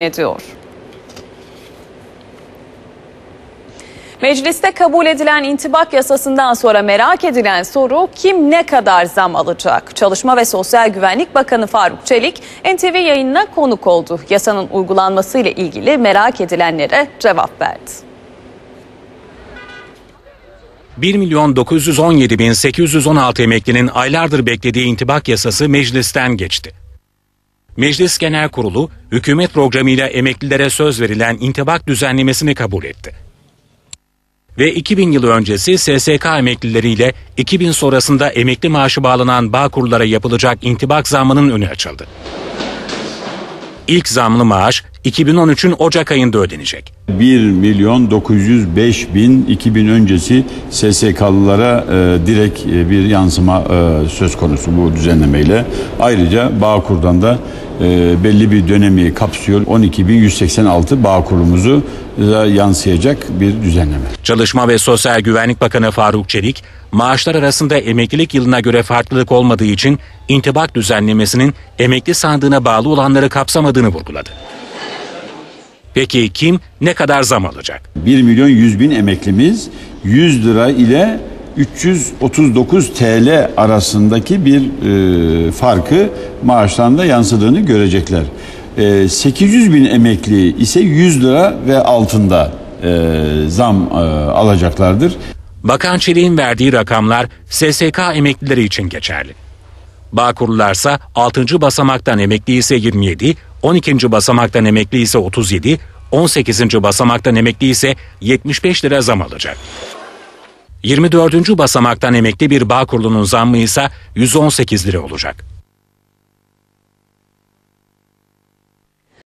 ediyor. Mecliste kabul edilen intibak yasasından sonra merak edilen soru kim ne kadar zam alacak? Çalışma ve Sosyal Güvenlik Bakanı Faruk Çelik NTV yayınına konuk oldu. Yasanın uygulanması ile ilgili merak edilenlere cevap verdi. 1 milyon 917 bin 816 emeklinin aylardır beklediği intibak yasası meclisten geçti. Meclis Genel Kurulu, hükümet programıyla emeklilere söz verilen intibak düzenlemesini kabul etti. Ve 2000 yılı öncesi SSK emeklileriyle 2000 sonrasında emekli maaşı bağlanan bağ kurlara yapılacak intibak zammının önü açıldı. İlk zamlı maaş 2013'ün Ocak ayında ödenecek. 1 milyon 905 bin 2000 öncesi SSK'lılara e, direkt e, bir yansıma e, söz konusu bu düzenlemeyle. Ayrıca Bağkur'dan da e, belli bir dönemi kapsıyor. 12.186 Bağkur'umuzu da yansıyacak bir düzenleme. Çalışma ve Sosyal Güvenlik Bakanı Faruk Çelik, maaşlar arasında emeklilik yılına göre farklılık olmadığı için intibak düzenlemesinin emekli sandığına bağlı olanları kapsamadığını vurguladı. Peki kim ne kadar zam alacak? 1 milyon 100 bin emeklimiz 100 lira ile 339 TL arasındaki bir e, farkı maaşlarında yansıdığını görecekler. E, 800 bin emekli ise 100 lira ve altında e, zam e, alacaklardır. Bakan Çelik'in verdiği rakamlar SSK emeklileri için geçerli. Bağkurlularsa 6. basamaktan emekli ise 27, 12. basamaktan emekli ise 37, 18. basamaktan emekli ise 75 lira zam alacak. 24. basamaktan emekli bir Bağkurlu'nun zammı ise 118 lira olacak.